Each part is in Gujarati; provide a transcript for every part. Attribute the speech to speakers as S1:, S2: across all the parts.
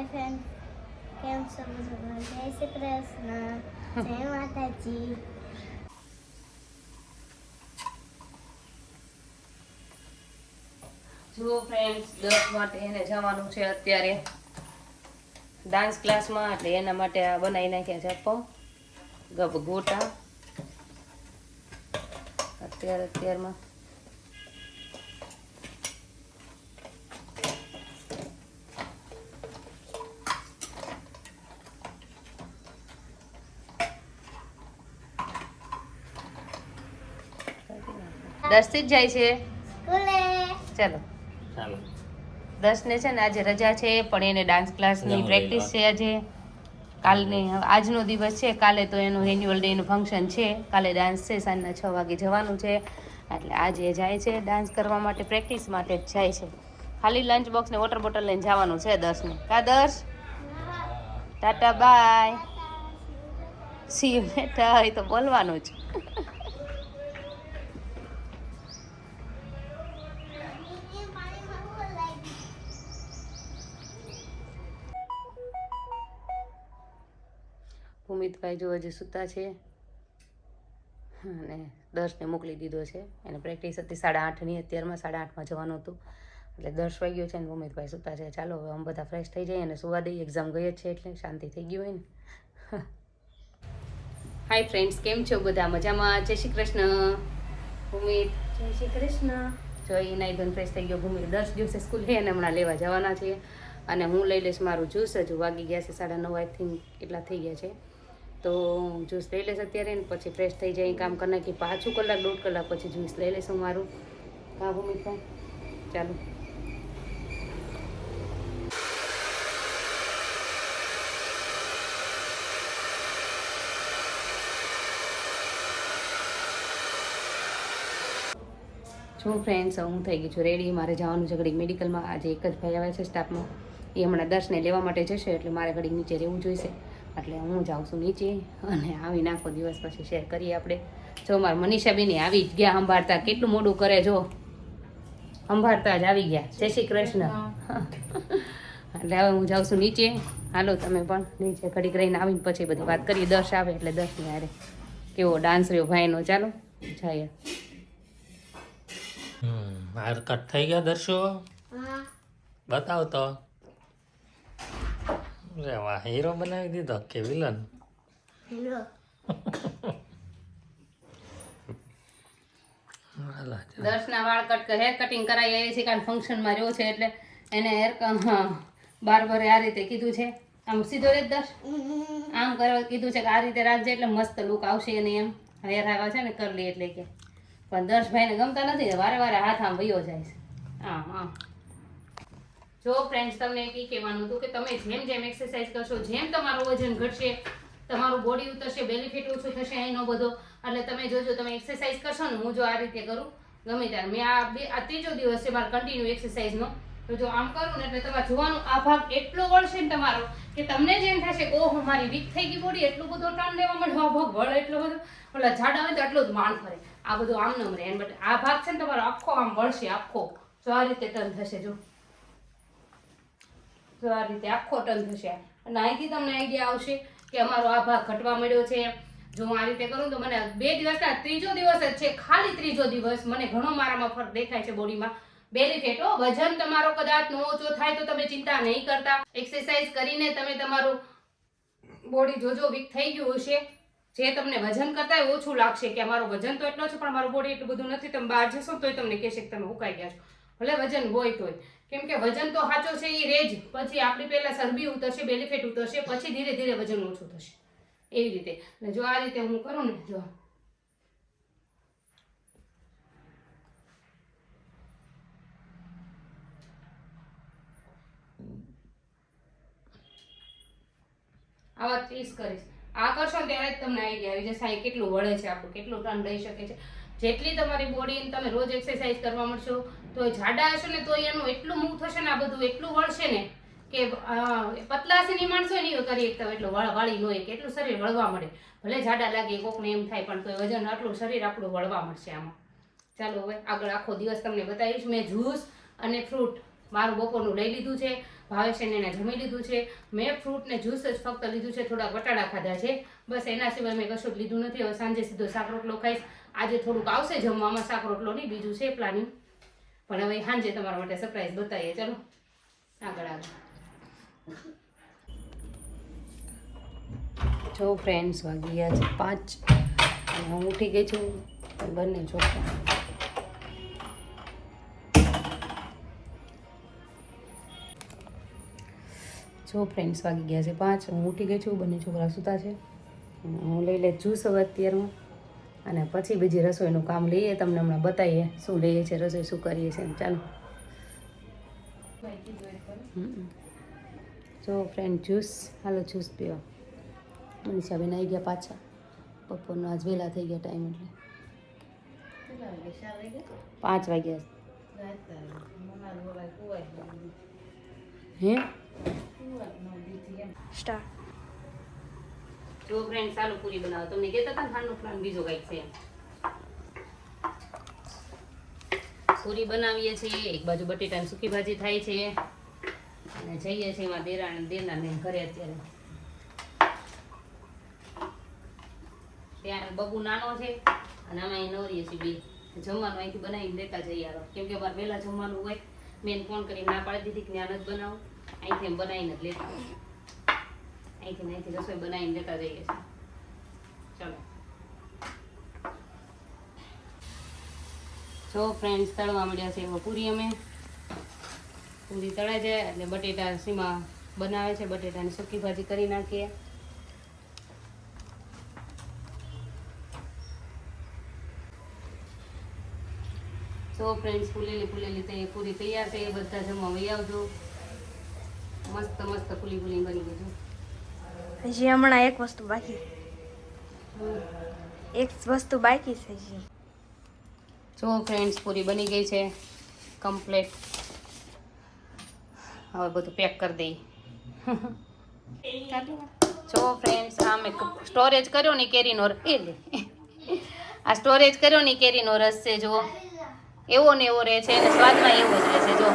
S1: હાય ફ્રેન્ડ કેમ છો? બધા જય શ્રી કૃષ્ણ. જય
S2: જુઓ ફ્રેન્ડ્સ દસ માટે એને જવાનું છે અત્યારે. ડાન્સ ક્લાસમાં એટલે એના માટે આ બનાવી નાખ્યા છે પમ ગબ ગોટા. અત્યારે, અત્યારમાં દસથી જ જાય છે?
S1: સ્કૂલે.
S2: ચાલો.
S3: ચાલો.
S2: દસને છે ને આજે રજા છે પણ એને ડાન્સ ક્લાસની પ્રેક્ટિસ છે આજે. કાલની આજનો દિવસ છે કાલે તો એનું એન્યુઅલ ડેનું ફંક્શન છે. કાલે ડાન્સ છે સાંજના છ વાગે જવાનું છે. એટલે આજે જાય છે ડાન્સ કરવા માટે પ્રેક્ટિસ માટે જ જાય છે. ખાલી લંચ બોક્સ ને વોટર બોટલ લઈને જવાનું છે દસને. કા દસ? ટાટા બાય સી યુ એ તો બોલવાનું જ. ભૂમિતભાઈ જો હજી સૂતા છે. અને દર્શને મોકલી દીધો છે. એને પ્રેક્ટિસ હતી સાડા આઠની અત્યારમાં સાડા આઠમાં જવાનું હતું. એટલે દર્શ વાગ્યો છે ને ભૂમિતભાઈ સૂતા છે. ચાલો હવે અમે બધા ફ્રેશ થઈ જઈએ અને સુવા દઈએ. એક્ઝામ ગઈ જ છે એટલે શાંતિ થઈ ગયું હોય ને. હાય ફ્રેન્ડ્સ કેમ છો બધા? મજામાં? જય શ્રી કૃષ્ણ. ભૂમિત.
S1: જય શ્રી કૃષ્ણ.
S2: જો એ નાઈ ધોઈને ફ્રેશ થઈ ગયો. ભૂમિ દસ દિવસે સ્કૂલ છે અને હમણાં લેવા જવાના છીએ અને હું લઈ લઈશ મારું જ્યુસ હજુ વાગી ગયા છે સાડા નવ આઈ થિંક એટલા થઈ ગયા છે. તો જ્યુસ લઈ લઈશ અત્યારે ને પછી ફ્રેશ થઈ જાય, કામ કરી નાખી પાછું કલાક, દોઢ કલાક પછી જ્યુસ લઈ લઈશું મારું. હા ભૂમિકા ચાલો. જો ફ્રેન્ડ્સ હું થઈ ગઈ છું રેડી મારે જવાનું છે ઘડીક મેડિકલમાં આજે એક જ ભાઈ આવે છે સ્ટાફમાં એ હમણાં દર્શને લેવા માટે જશે, એટલે મારે ઘડીક નીચે રહેવું જોઈશે. એટલે હું જાઉં છું નીચે અને આવીને આખો દિવસ પછી શેર કરીએ આપણે. જો મારા મનીષાબેન આવી જ ગયા સંભાળતા કેટલું મોડું કરે જો. સંભાળતા જ આવી ગયા. જય શ્રી કૃષ્ણ. એટલે હવે હું જાઉં છું નીચે. હાલો તમે પણ નીચે ઘડીક રહીને આવીને પછી બધી વાત કરીએ. દર્શ આવે એટલે દર્શને હારે. કેવો ડાન્સ રહ્યો ભાઈનો? ચાલો જઈએ.
S3: હમ હાર કટ થઈ ગયા દર્શો
S1: હા.
S3: બતાવ તો અરે વાહ હીરો બનાવી દીધો કે વિલન?
S2: દર્શના વાળ કટ હેર કટિંગ કરાવી આવી છે કારણ ફંક્શનમાં રહ્યો છે એટલે એને હેર બાર્બરે આ રીતે કીધું છે. આમ સીધો રે દર્શ આમ કરવા કીધું છે કે આ રીતે રાખજે એટલે મસ્ત લુક આવશે અને એમ. હેર આવ્યા છે ને કરલી એટલે કે. પણ દર્શભાઈને ગમતા નથી વારે વારે હાથ આમ વયો જાય છે. આમ આમ. જો ફ્રેન્ડ્સ તમને એ કહેવાનું હતું કે તમે જેમ જેમ એક્સરસાઇઝ કરશો, જેમ તમારું વજન ઘટશે, તમારું બોડી ઉતરશે બેનિફિટ ઓછું થશે એનો બધો. એટલે તમે જોજો, તમે એક્સરસાઇઝ કરશો ને, હું જો આ રીતે કરું, ગમે ત્યારે. મેં આ બે, આ ત્રીજો દિવસ છે મારો કન્ટિન્યુ એક્સરસાઇઝનો તો જો આમ કરું ને, એટલે તમારે જોવાનું આ ભાગ એટલો વળશે ને તમારો કે તમને જ એમ થશે કે મારી વીક થઈ ગઈ બોડી એટલું બધું ટર્ન લેવા માંડ્યો આ ભાગ વળે એટલો બધો. ઓલા જાડા હોય તો એટલું જ માણ ફરે. આ બધું આમ ન રહે બટ આ ભાગ છે ને તમારો આખો આમ વળશે, આખો. જો આ રીતે ટર્ન થશે, જો. આ રીતે આખો ટર્ન થશે. અને અહીંથી તમને આઈડિયા આવશે કે અમારો આ ભાગ ઘટવા મળ્યો છે. જો હું આ રીતે કરું તો મને બે દિવસના ત્રીજો દિવસ જ છે, ખાલી ત્રીજો દિવસ. મને ઘણો મારામાં ફરક દેખાય છે બોડીમાં બેનિફિટ હો, વજન તમારો કદાચ નો ઓછો થાય તો તમે ચિંતા નહીં કરતા. એક્સરસાઇઝ કરીને તમે તમારું બોડી જોજો વીક થઈ ગયું હશે. જે તમને વજન કરતા ઓછું લાગશે કે અમારું વજન તો એટલો છે, પણ મારું બોડી એટલું બધું નથી, તમે બહાર જશો તોય તમને કહેશે કે તમે ઉકાઈ ગયા છો. ભલે વજન હોય તોય. કેમ કે વજન તો સાચો છે એ રેજ. પછી આપણી પહેલાં ચરબી ઉતરશે બેનિફિટ ઉતરશે, પછી ધીરે ધીરે વજન ઓછું થશે. એવી રીતે. અને જો આ રીતે હું કરું ને, જો. આવા ત્રીસ કરીશ. આ કરશો ત્યારે જ તમને આઈડિયા આવી જશે કેટલું વળે છે આપણું કેટલું ટન લઈ શકે છે. જેટલી તમારી બોડી તમે રોજ એક્સરસાઇઝ કરવા મળશો તો એ જાડા હશે ને તો એનું એટલું મૂવ થશે ને આ બધું એટલું વળશે ને કે અ, પતલા હશે ને ઈ માણસો નહીં કરી એકતા એટલું વળ વાળી હોય કે એટલું શરીર વળવા મળે. ભલે જાડા લાગે કોકને એમ થાય પણ તો વજન આટલું શરીર આપણું વળવા મળશે આમાં. ચાલો હવે આગળ આખો દિવસ તમને બતાવીશ. મેં જ્યુસ અને ફ્રૂટ મારું બપોરનું લઈ લીધું છે. ભાવેશને એને જમી લીધું છે. મેં ફ્રૂટ ને જ્યુસ જ ફક્ત લીધું છે. થોડા વટાડા ખાધા છે. બસ એના સિવાય મેં કશું જ લીધું નથી. હવે સાંજે સીધો શાક રોટલો ખાઈશ. આજે થોડુંક આવશે જમવામાં. શાક રોટલો નહીં બીજું છે પ્લાનિંગ પણ હવે સાંજે તમારા માટે સરપ્રાઈઝ બતાવીએ. ચલો, આગળ આગળ જો ફ્રેન્ડ્સ વાગી ગયા છે પાંચ. હું ઉઠી ગઈ છું. બંને છોકરા જો ફ્રેન્ડ્સ વાગી ગયા છે પાંચ. હું ઉઠી ગઈ છું. બંને છોકરા સૂતા છે. હું લઈ લે જ્યુસ હવે અત્યારમાં. અને પછી બીજી રસોઈનું કામ લઈએ, તમને હમણાં બતાવીએ શું લઈએ છીએ, રસોઈ શું કરીએ છીએ ચાલો. જો ફ્રેન્ડ જ્યુસ હાલો જ્યુસ પીવા મનીષાબેન આવી ગયા પાછા. બપોરનો આજ વહેલા થઈ ગયા ટાઈમ એટલે. પાંચ વાગ્યા. હે?
S1: સ્ટાર
S2: જો ફ્રેન્ડ ચાલુ પૂરી બનાવો. તમને કહેતા હતા ને ખાંડનો પ્લાન બીજો કંઈક છે. પૂરી બનાવીએ છીએ. એક બાજુ બટેટાની સૂકી ભાજી થાય છે. અને જઈએ છીએ એમાં દેરાણ દેરાને ઘરે અત્યારે. ત્યાં બબુ નાનો છે. અને અમે અહીં નવરીએ છીએ બે. જમવાનું અહીંથી બનાવીને લેતા જઈએ આગળ કેમ કે અમારે વહેલા જમવાનું હોય. મેં ફોન કરીને ના પાડી દીધી કે ત્યાં જ બનાવું. અહીંથી એમ બનાવીને જ લેતા. અહીંથી અહીંથી રસોઈ બનાવીને જતા જઈએ છીએ. ચલો. જો ફ્રેન્ડ્સ તળવા મળ્યા છે એમાં પૂરી અમે. પૂરી તળાઈ જાય એટલે બટેટા સીમા બનાવે છે, બટેટાની સૂકી ભાજી કરી નાખીએ. તો ફ્રેન્ડ્સ ફૂલેલી ફૂલેલી તે પૂરી તૈયાર છે, એ બધા જમવા વહી આવજો. મસ્ત મસ્ત ફૂલી ફૂલી બની ગઈ
S1: હજી હમણાં એક વસ્તુ બાકી. એક વસ્તુ બાકી છે હજી.
S2: જો ફ્રેન્ડ્સ પૂરી બની ગઈ છે. કમ્પ્લીટ હવે બધું પેક કરી દઈ. જો ફ્રેન્ડ્સ આ મેં સ્ટોરેજ કર્યો ને કેરીનો એ આ સ્ટોરેજ કર્યો ને કેરીનો રસ છે, જો. એવો ને એવો રહે છે, અને સ્વાદમાં એવો જ રહે છે, જો.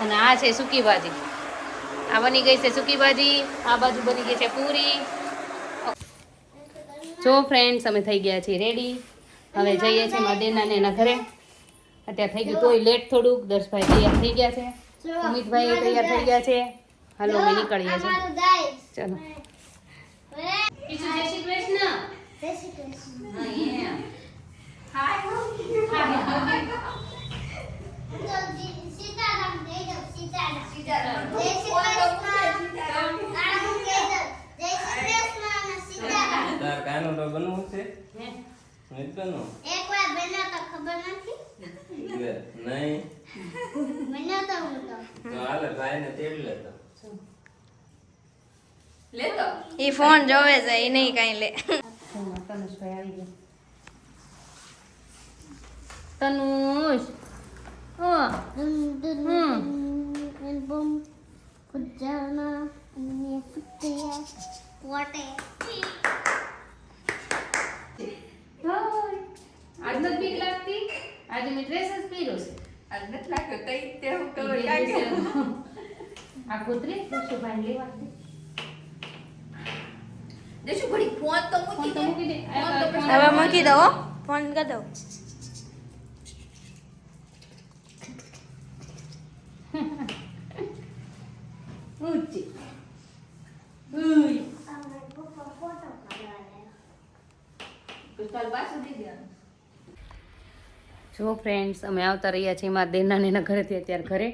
S2: અને આ છે સૂકી ભાજી. આ બની ગઈ છે સૂકી ભાજી આ બાજુ બની ગઈ છે પૂરી. જો ફ્રેન્ડ્સ અમે થઈ ગયા છીએ રેડી હવે જઈએ છીએ માદેના ને એના ઘરે. અત્યારે થઈ ગયું તોય લેટ થોડુંક. દર્શભાઈ તૈયાર થઈ ગયા છે. અમિતભાઈ તૈયાર થઈ ગયા છે. હાલો અમે નીકળીએ છીએ. ચલો. જય શ્રી કૃષ્ણ.
S1: જય શ્રી કૃષ્ણ.
S2: હા,
S1: સીતારામ જય સીતારામ. જય શ્રી કૃષ્ણ આ હું કહી દઉં જય શ્રી કૃષ્ણ અને સીતારામ
S4: તાર કાનો તો બનવું છે
S2: હે?
S4: નથી બનવું
S1: એકવાર બન્યો તો ખબર નથી
S4: લે, નહીં
S1: બન્યો તો હું તો
S4: તો હાલે ભાઈ ને તેડી લેતો
S1: એ ફોન જોવે છે એ નહીં કઈ લે
S2: હા, તનુષભાઈ આવી ગયા તનુષ હા
S1: dum dum dum album kujana ini putih water
S2: આજ નથી બીક લાગતી આજે મેં ડ્રેસ જ પહેર્યો છે આ કૂતરી દર્શુભાઈ લેવા દે ફોન તો મૂકી દે ફોન
S1: હવે મૂકી દો ફોન કરી દો
S2: ઊંચી ઉઈ. જો ફ્રેન્ડ્સ અમે આવતા રહ્યા છીએ મારા દેરના નેના ઘરેથી અત્યારે ઘરે.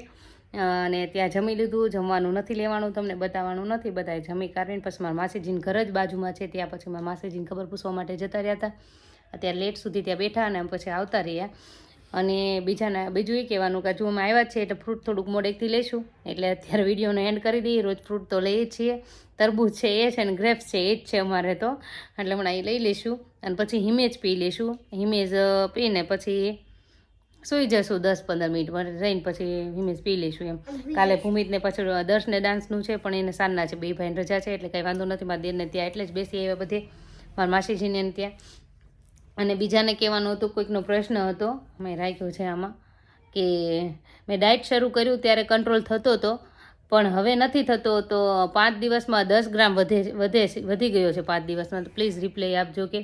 S2: અને ત્યાં જમી લીધું, જમવાનું નથી લેવાનું, તમને બતાવવાનું નથી. બધાએ જમી કાઢીને પછી મારા માસીજીને ઘર જ બાજુમાં છે. ત્યાં પછી મારા માસીજીને ખબર પૂછવા માટે જતા રહ્યા હતા. અત્યારે લેટ સુધી ત્યાં બેઠા અને પછી આવતા રહ્યા. અને બીજાના બીજું એ કહેવાનું કે હજુ અમે આવ્યા છીએ એટલે ફ્રૂટ થોડુંક મોડેકથી લઈશું એટલે અત્યારે વિડીયોનો એન્ડ કરી દઈએ. રોજ ફ્રૂટ તો લઈએ છીએ. તરબૂચ છે એ છે અને ગ્રેપ્સ છે એ જ છે અમારે તો. એટલે હમણાં એ લઈ લઈશું અને પછી હિમેજ પી લઈશું હિમેજ પીને પછી સૂઈ જશું દસ પંદર મિનિટ રહીને પછી હિમેશ પી લઈશું એમ. કાલે ભૂમિતને પછી દર્શને ડાન્સનું છે પણ એને સાંજના છે બે ભાઈને રજા છે એટલે કંઈ વાંધો નથી મારા દેરને ત્યાં એટલે જ બેસી આવ્યા બધે. મારા માસીજીને ત્યાં. અને બીજાને કહેવાનું હતું કોઈકનો પ્રશ્ન હતો મેં રાખ્યો છે આમાં કે મેં ડાયટ શરૂ કર્યું ત્યારે કંટ્રોલ થતો હતો પણ હવે નથી થતો તો પાંચ દિવસમાં દસ ગ્રામ વધે વધે વધી ગયો છે પાંચ દિવસમાં. તો પ્લીઝ રિપ્લાય આપજો કે.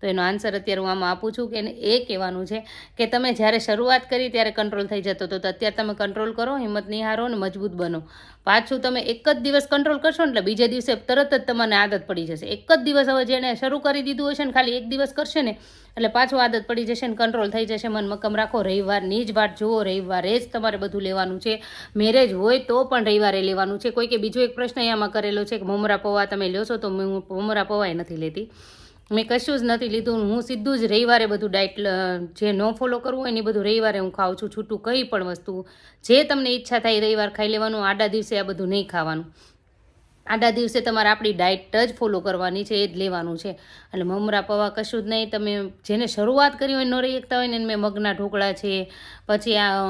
S2: તો એનો આન્સર અત્યારે હું આમાં આપું છું કે એને એ કહેવાનું છે કે તમે જ્યારે શરૂઆત કરી ત્યારે કંટ્રોલ થઈ જતો હતો. તો અત્યારે તમે કંટ્રોલ કરો, હિંમત નિહારો અને મજબૂત બનો. પાછું તમે એક જ દિવસ કંટ્રોલ કરશો ને એટલે બીજે દિવસે તરત જ તમને આદત પડી જશે. એક જ દિવસ હવે જેણે શરૂ કરી દીધું હશે ને ખાલી એક દિવસ કરશે ને એટલે પાછું આદત પડી જશે ને કંટ્રોલ થઈ જશે. મન મક્કમ રાખો, રવિવારની જ વાત જુઓ. રવિવારે જ તમારે બધું લેવાનું છે. મેરેજ હોય તો પણ રવિવારે લેવાનું છે. કોઈ કે બીજો એક પ્રશ્ન અહીંયામાં કરેલો છે કે મમરા પૌવા તમે લ્યો છો તો હું મમરા પૌવાય નથી લેતી. મેં કશું જ નથી લીધું. હું સીધું જ રવિવારે બધું ડાયટ જે ન ફોલો કરવું હોય ને એ બધું રવિવારે હું ખાઉં છું, છૂટું કંઈ પણ વસ્તુ. જે તમને ઈચ્છા થાય રવિવાર ખાઈ લેવાનું, આડા દિવસે આ બધું નહીં ખાવાનું. આડા દિવસે તમારે આપણી ડાયટ જ ફોલો કરવાની છે, એ જ લેવાનું છે. એટલે મમરા, પવા કશું જ નહીં. તમે જેને શરૂઆત કરી હોય ન રહી શકતા હોય ને મેં મગના ઢોકળા છે, પછી આ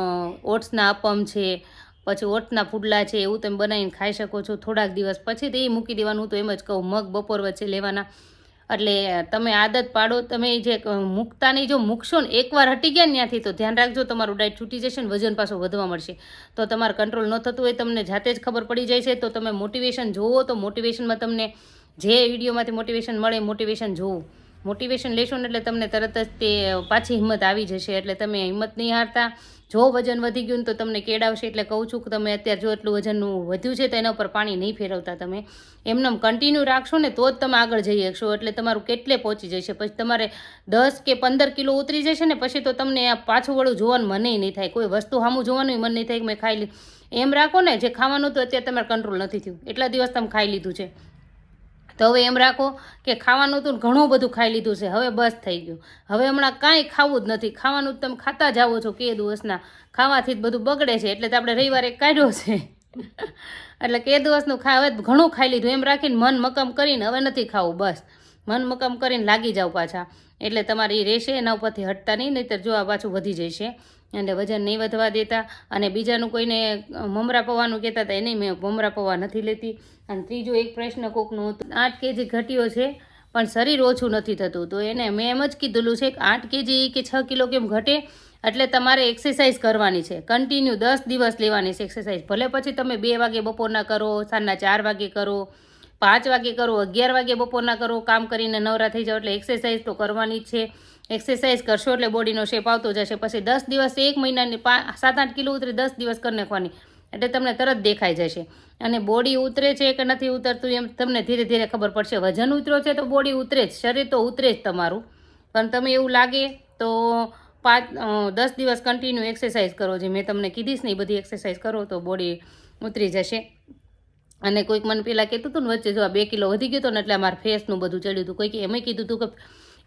S2: ઓટ્સના અપમ છે, પછી ઓટ્સના પુડલા છે, એવું તમે બનાવીને ખાઈ શકો છો થોડાક દિવસ. પછી તો મૂકી દેવાનું તો એમ જ કહું, મગ બપોર વચ્ચે લેવાના. એટલે તમે આદત પાડો, તમે જે મૂકતાની જો મૂકશો ને, એકવાર હટી ગયા ને ત્યાંથી, તો ધ્યાન રાખજો તમારું ડાયટ છૂટી જશે ને વજન પાછું વધવા મળશે. તો તમારે કંટ્રોલ ન થતું હોય, તમને જાતે જ ખબર પડી જાય છે, તો તમે મોટિવેશન જોવો, તો મોટિવેશનમાં તમને જે વિડીયોમાંથી મોટિવેશન મળે મોટિવેશન જોવું. મોટિવેશન લેશો ને એટલે તમને તરત જ તે પાછી હિંમત આવી જશે, એટલે તમે હિંમત નહીં હારતા. જો વજન વધી ગયું ને તો તમને કેડાવશે એટલે કહું છું કે તમે અત્યારે જો એટલું વજનનું વધ્યું છે તો એના ઉપર પાણી નહીં ફેરવતા તમે. એમને કન્ટિન્યુ રાખશો ને તો જ તમે આગળ જઈ શકશો. એટલે તમારું કેટલે પહોંચી જશે? પછી તમારે દસ કે પંદર કિલો ઉતરી જશે ને પછી તો તમને પાછું વળું જોવાનું મને નહીં થાય. કોઈ વસ્તુ સામું જોવાનું મન નહીં થાય કે મેં ખાઈ લીધું. એમ રાખો ને, જે ખાવાનું તો અત્યારે તમારે કંટ્રોલ નથી થયું. એટલા દિવસ તમે ખાઈ લીધું છે. તો હવે એમ રાખો કે ખાવાનું તો ઘણું બધું ખાઈ લીધું છે. હવે બસ થઈ ગયું. હવે હમણાં કાંઈ ખાવું જ નથી. ખાવાનું તમે ખાતા જાઓ છો કે દિવસના. ખાવાથી જ બધું બગડે છે. એટલે તો આપણે રવિવારે કાઢ્યો છે. એટલે કે દિવસનું ખા, હવે ઘણું ખાઈ લીધું. એમ રાખીને મન મકમ કરીને હવે નથી ખાવું. બસ. મન મકમ કરીને લાગી જાવ પાછા. એટલે તમારે રહેશે. એના ઉપરથી હટતા નહીં. નહીંતર જો આ પાછું વધી જશે. એટલે વજન નહીં વધવા દેતા. અને બીજાનું કોઈને મમરા પૌવાનું કહેતા હતા, એને મેં મમરા પૌવા નથી લેતી. અને ત્રીજો એક પ્રશ્ન કોકનું હતો, આઠ કેજી ઘટ્યો છે, પણ શરીર ઓછું નથી થતું. તો એને મેં એમ જ કીધેલું છે કે આઠ કેજી કે છ કિલો કેમ ઘટે? એટલે તમારે એક્સરસાઇઝ કરવાની છે. કન્ટિન્યુ દસ દિવસ લેવાની છે એક્સરસાઇઝ ભલે પછી તમે બે વાગે બપોરના કરો, સાંજના ચાર વાગે કરો, પાંચ વાગે કરો, અગિયાર વાગે બપોરના કરો, કામ કરીને નવરા થઈ જાઓ એટલે એક્સરસાઇઝ તો કરવાની જ છે. એક્સરસાઇઝ કરશો એટલે બોડીનો શેપ આવતો જશે. પછી દસ દિવસ એક મહિનાની સાત આઠ કિલો ઉતરી, દસ દિવસ કરી નાખવાની. એટલે તમને તરત દેખાઈ જશે. અને બોડી ઉતરે છે કે નથી ઉતરતું એમ તમને ધીરે ધીરે ખબર પડશે. વજન ઉતરો છે તો બોડી ઉતરે જ, શરીર તો ઉતરે જ તમારું. પણ તમે એવું લાગે તો પાંચ દસ દિવસ કન્ટિન્યુ એક્સરસાઇઝ કરો. જે મેં તમને કીધીશ ને એ બધી એક્સરસાઇઝ કરો તો બોડી ઉતરી જશે. અને કોઈક મને પેલા કહેતું હતું ને વચ્ચે જો આ બે કિલો વધી ગયો હતો ને એટલે મારા ફેસનું બધું ચડ્યું હતું. કોઈકે એમ કીધું હતું કે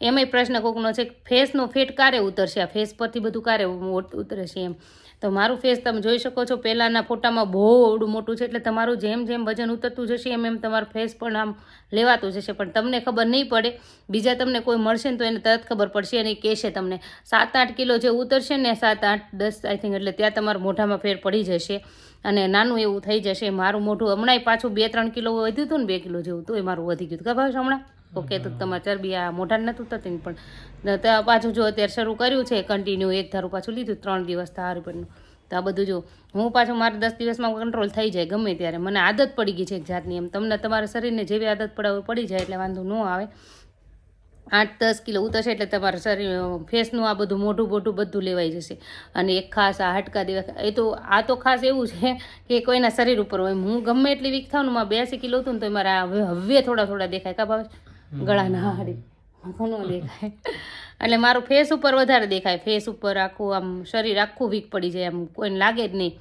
S2: એમાંય પ્રશ્ન કોકનો છે ફેસનો ફેટ ક્યારે ઉતરશે? આ ફેસ પરથી બધું ક્યારે ઉ- ઉતરશે એમ. તો મારું ફેસ તમે જોઈ શકો છો, પહેલાંના ફોટામાં બહુ અવડું મોટું છે, એટલે તમારું જેમ જેમ વજન ઉતરતું જશે, એમ એમ તમારું ફેસ પણ આમ લેવાતું જશે. પણ તમને ખબર નહીં પડે, બીજા તમને કોઈ મળશે ને તો એને તરત ખબર પડશે અને એ કહેશે તમને. સાત આઠ કિલો જે ઉતરશે ને સાત આઠ દસ, આઈ થિંક એટલે ત્યાં તમારા મોઢામાં ફેર પડી જશે અને નાનું એવું થઈ જશે. મારું મોઢું હમણાંય પાછું બે ત્રણ કિલો વધ્યું હતું ને બે કિલો જેવું, તોય મારું વધી ગયું ખબર છે હમણાં? ઓકે, તો તમારે ચરબી આ મોઢા નથી ઉતરતી ને પણ. પાછું જો અત્યારે શરૂ કર્યું છે કન્ટિન્યુ એક ધારું પાછું લીધું, ત્રણ દિવસ તારું પણ. તો આ બધું જો, હું પાછું મારે દસ દિવસમાં કંટ્રોલ થઈ જાય ગમે ત્યારે. મને આદત પડી ગઈ છે એક જાતની એમ. તમને તમારા શરીરને જેવી આદત પડાવે પડી જાય એટલે વાંધો ન આવે. આઠ, દસ કિલો ઉતરશે એટલે તમારા શરીર, ફેસનું આ બધું મોઢું મોઢું બધું લેવાઈ જશે. અને એક ખાસ આ હાડકા દેવા એ તો, આ તો ખાસ એવું છે કે કોઈના શરીર ઉપર હોય હું ગમે એટલી વીક થાઉં ને મારે બ્યાસી કિલો હતું ને તો મારા હવે હવે થોડા થોડા દેખાય. કા ગળાના હાડી. ઘણો દેખાય? એટલે મારું ફેસ ઉપર વધારે દેખાય. ફેસ ઉપર આખું આમ શરીર આખું વીક પડી જાય આમ કોઈને લાગે જ નહીં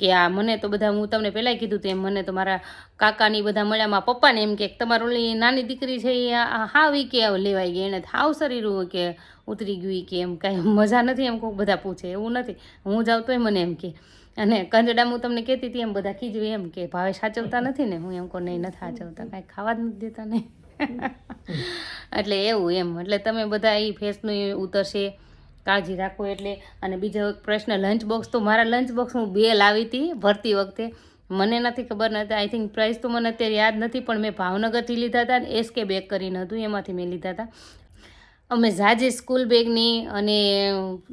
S2: કે આ મને તો બધા, હું તમને પહેલાંય કીધું તેમ, મને તો મારા કાકાની બધા મળ્યા, મારા પપ્પાને એમ કે તમારી ઓલી નાની દીકરી છે એ આ હાવ ઈ કે લેવાઈ ગઈ. એને હાવ શરીર કે ઉતરી ગયું કે એમ કાંઈ મજા નથી એમ કોઈ બધા પૂછે. એવું નથી. હું જાઉં તોય મને એમ કે. અને કંજડા હું તમને કહેતી હતી એમ બધા ખીજવી એમ કે, ભાવે સાચવતા નથી ને? હું એમ કહું, નહીં, નથી સાચવતા. કાંઈ ખાવા જ નથી દેતા નહીં એટલે એવું એમ. એટલે તમે બધા એ ફેસનું ઉતરશે, કાળજી રાખો એટલે. અને બીજો પ્રશ્ન લંચ બોક્સ તો મારા લંચ બોક્સ હું બે લાવી હતી ભરતી વખતે. મને નથી ખબર નથી આઈ થિંક પ્રાઇસ તો મને અત્યારે યાદ નથી, પણ મેં ભાવનગરથી લીધા હતા અને એસકે બેક કરીને હતું, એમાંથી મેં લીધા હતા. અમે ઝાજી સ્કૂલ બેગની અને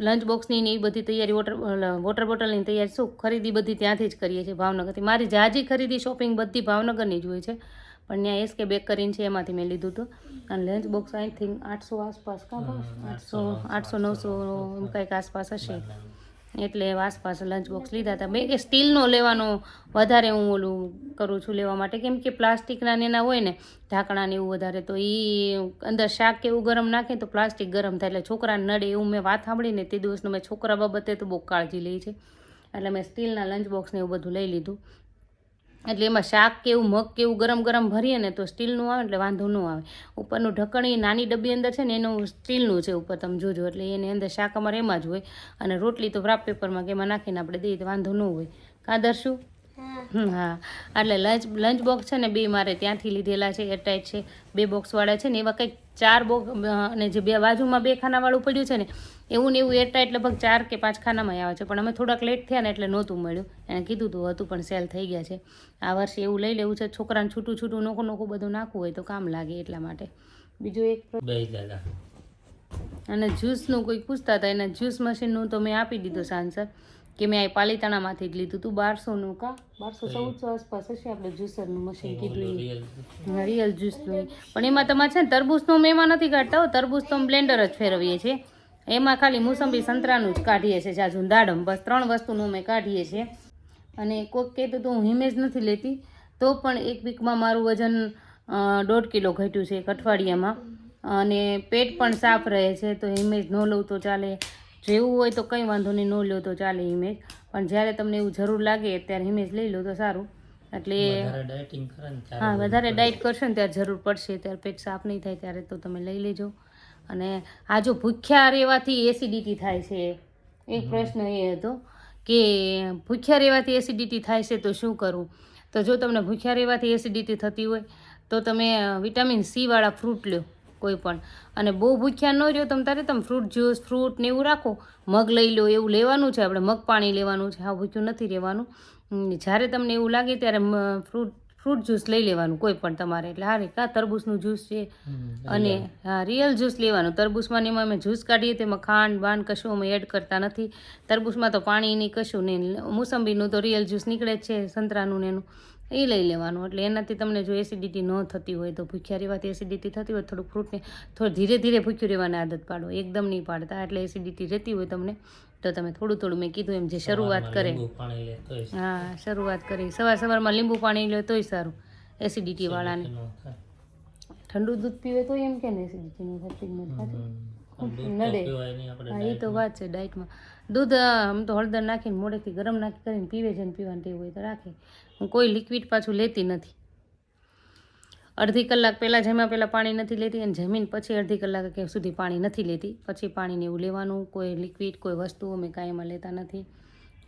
S2: લંચ બોક્સની ને એ બધી તૈયારી વોટર વોટર બોટલની તૈયારી શું ખરીદી બધી ત્યાંથી જ કરીએ છીએ ભાવનગરથી. મારી ઝાજી ખરીદી શોપિંગ બધી ભાવનગરની જ હોય છે. પણ ત્યાં એસકે બેક કરીને છે એમાંથી મેં લીધું હતું. અને લંચ બોક્સ આઈ થિંક આઠસો આસપાસ કાં આઠસો આઠસો નવસો એમ કંઈક આસપાસ હશે. એટલે આસપાસ લંચ બોક્સ લીધા હતા. મેં કે સ્ટીલનો લેવાનો વધારે હું ઓલું કરું છું લેવા માટે. કેમ કે પ્લાસ્ટિકના ને એના હોય ને ઢાંકણાને એવું વધારે. તો એ અંદર શાક કે એવું ગરમ નાખે તો પ્લાસ્ટિક ગરમ થાય. એટલે છોકરાને નડે એવું મેં વાત સાંભળીને તે દિવસનું મેં છોકરા બાબતે તો બહુ કાળજી લઈ છે. એટલે મેં સ્ટીલના લંચ બોક્સને એવું બધું લઈ લીધું. એટલે એમાં શાક કે એવું મગ કેવું ગરમ ગરમ ભરીએ ને તો સ્ટીલનું આવે એટલે વાંધો ન આવે. ઉપરનું ઢક્કણ એ નાની ડબ્બી અંદર છે ને એનું સ્ટીલનું છે ઉપર તમે જોજો. એટલે એની અંદર શાક અમારે એમાં જ હોય. અને રોટલી તો વ્રાપ પેપરમાં કે એમાં નાખીને આપણે દઈએ તો વાંધો ન હોય. કાદરશું દર્શું?
S1: હા.
S2: હા. એટલે લંચ લંચ બોક્સ છે ને બે મારે ત્યાંથી લીધેલા છે એરટાઈટ છે. બે બોક્સવાળા છે ને એવા કંઈક ચાર બોક્સ અને જે બે બાજુમાં બે ખાનાવાળું પડ્યું છે ને એવું ને એવું એરટાઈટ લગભગ ચાર કે પાંચ ખાનામાં આવે છે. પણ અમે થોડાક લેટ થયા ને એટલે નહોતું મળ્યું. એને કીધું હતું હતું પણ સેલ થઈ ગયા છે. આ વર્ષે એવું લઈ લેવું છે. છોકરાને છૂટું છૂટું નોખું નોખું બધું નાખવું હોય તો કામ લાગે એટલા માટે. બીજું એક અને જ્યુસનું કોઈ પૂછતા હતા. એના જ્યુસ મશીનનું તો મેં આપી દીધું સાંસર કે મેં આ પાલીતાણામાંથી જ લીધું હતું બારસોનું કા? બારસો ચૌદસો આસપાસ હશે આપણે જ્યુસરનું મશીન કીધું રિયલ જ્યુસનું પણ એમાં તમારે છે ને તરબૂચનું મેં એમાં નથી કાઢતા હો. તરબૂચ તો બ્લેન્ડર જ ફેરવીએ છીએ. એમાં ખાલી મોસંબી સંતરાનું જ કાઢીએ છીએ જાજુ દાડમ. બસ ત્રણ વસ્તુનું અમે કાઢીએ છીએ. અને કોઈક કહેતું તો હું હિમેજ નથી લેતી તો પણ એક વીકમાં મારું વજન દોઢ કિલો ઘટ્યું છે એક અઠવાડિયામાં. અને પેટ પણ સાફ રહે છે તો હિમેજ ન લઉં તો ચાલે. જેવું હોય તો કંઈ વાંધો નહીં ન લો તો ચાલે હિમેજ પણ જ્યારે તમને એવું જરૂર લાગે ત્યારે હિમેજ લઈ લો તો સારું. એટલે હા વધારે ડાયટ કરશો ને ત્યારે જરૂર પડશે ત્યારે પેટ સાફ નહીં થાય ત્યારે તો તમે લઈ લેજો. અને આ જો ભૂખ્યા રહેવાથી એસિડિટી થાય છે એક પ્રશ્ન એ હતો કે ભૂખ્યા રહેવાથી એસિડિટી થાય છે તો શું કરવું તો જો તમને ભૂખ્યા રહેવાથી એસિડિટી થતી હોય તો તમે વિટામિન સીવાળા ફ્રૂટ લો કોઈ પણ. અને બહુ ભૂખ્યા ન રહ્યો તમે તારે તમે ફ્રૂટ જ્યુસ ફ્રૂટ ને એવું રાખો. મગ લઈ લો એવું લેવાનું છે આપણે મગ પાણી લેવાનું છે હા ભૂખ્યું નથી રહેવાનું. જ્યારે તમને એવું લાગે ત્યારે ફ્રૂટ ફ્રૂટ જ્યુસ લઈ લેવાનું કોઈ પણ તમારે. એટલે હારે કા તરબૂચનું જ્યુસ છે. અને હા રિયલ જ્યુસ લેવાનું. તરબૂચમાં ને એમાં અમે જ્યુસ કાઢીએ તેમાં ખાંડ બાંડ કશું અમે એડ કરતા નથી. તરબૂચમાં તો પાણી નહીં કશું નહીં મોસંબીનું તો રિયલ જ્યુસ નીકળે જ છે સંતરાનું ને એનું. એ લઈ લેવાનું. એટલે એનાથી તમને જો એસિડિટી ન થતી હોય તો ભૂખ્યા રહેવાથી એસિડિટી થતી હોય થોડુંક ફ્રૂટને થોડું ધીરે ધીરે ભૂખ્યું રહેવાની આદત પાડો. એકદમ નહીં પાડતા. એટલે એસિડિટી રહેતી હોય તમને. તો તમે થોડું થોડું મેં કીધું એમ જે શરૂઆત કરે. હા શરૂઆત કરી. સવાર સવારમાં લીંબુ પાણી લે તોય સારું. એસિડિટી વાળાને. ઠંડુ દૂધ પીવે તો એમ કે ને એસિડિટી નો નડે. હા એ તો વાત છે ડાયટમાં દૂધ આમ તો હળદર નાખીને મોડેથી ગરમ નાખી કરીને પીવે છે ને પીવાની ટેવ હોય તો રાખે. હું કોઈ લિક્વિડ પાછું લેતી નથી. અડધી કલાક પહેલાં જમ્યા પહેલાં પાણી નથી લેતી અને જમીન પછી અડધી કલાક સુધી પાણી નથી લેતી. પછી પાણીને એવું લેવાનું, કોઈ લિક્વિડ કોઈ વસ્તુ અમે કાંઈ એમાં લેતા નથી.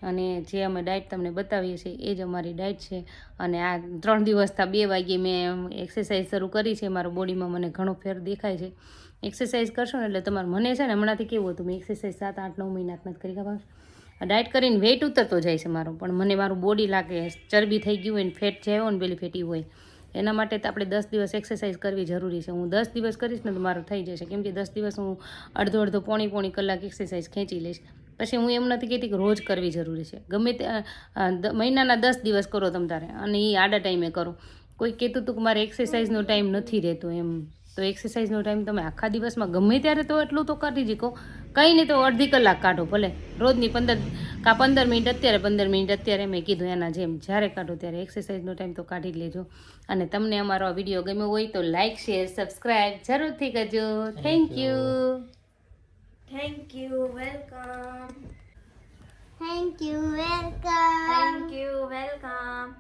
S2: અને જે અમે ડાયટ તમને બતાવીએ છીએ એ જ અમારી ડાયટ છે. અને આ ત્રણ દિવસથી બે વાગ્યે મેં એક્સરસાઇઝ શરૂ કરી છે. મારા બોડીમાં મને ઘણો ફેર દેખાય છે. એક્સરસાઇઝ કરશો ને એટલે તમારે મને છે ને હમણાંથી કેવું હતું, મેં એક્સરસાઇઝ સાત, આઠ, નવ મહિનાથી નથી કરી ખબર. ડાયટ કરીને વેઇટ ઉતરતો જાય છે મારો, પણ મને મારું બોડી લાગે, ચરબી થઈ ગયું હોય ને ફેટ જે હોય ને પેલી ફેટી હોય. એના માટે તો આપણે દસ દિવસ એક્સરસાઇઝ કરવી જરૂરી છે. હું દસ દિવસ કરીશ ને તો મારું થઈ જશે. કેમ કે દસ દિવસ હું અડધો અડધો પોણી પોણી કલાક એક્સરસાઇઝ ખેંચી લઈશ. પછી હું એમ નથી કહેતી કે રોજ કરવી જરૂરી છે. ગમે તે મહિનાના દસ દિવસ કરો તમ તારે. અને એ આડા ટાઈમે કરો. કોઈ કહેતું હતું કે મારે એક્સરસાઇઝનો ટાઈમ નથી રહેતો એમ. તો એક્સરસાઇઝનો ટાઈમ તમે આખા દિવસમાં ગમે ત્યારે તો એટલું તો કરી શકો કંઈ નહીં તો અડધી કલાક કાઢો ભલે. રોજની પંદર કા પંદર મિનિટ અત્યારે પંદર મિનિટ અત્યારે મેં કીધું એના જેમ. જ્યારે કાઢો ત્યારે એક્સરસાઇઝનો ટાઈમ તો કાઢી જ લેજો. અને તમને અમારો આ વીડિયો ગમ્યો હોય તો લાઇક શેર સબસ્ક્રાઈબ જરૂરથી કરજો. Thank you
S5: thank you welcome thank you welcome
S1: thank you welcome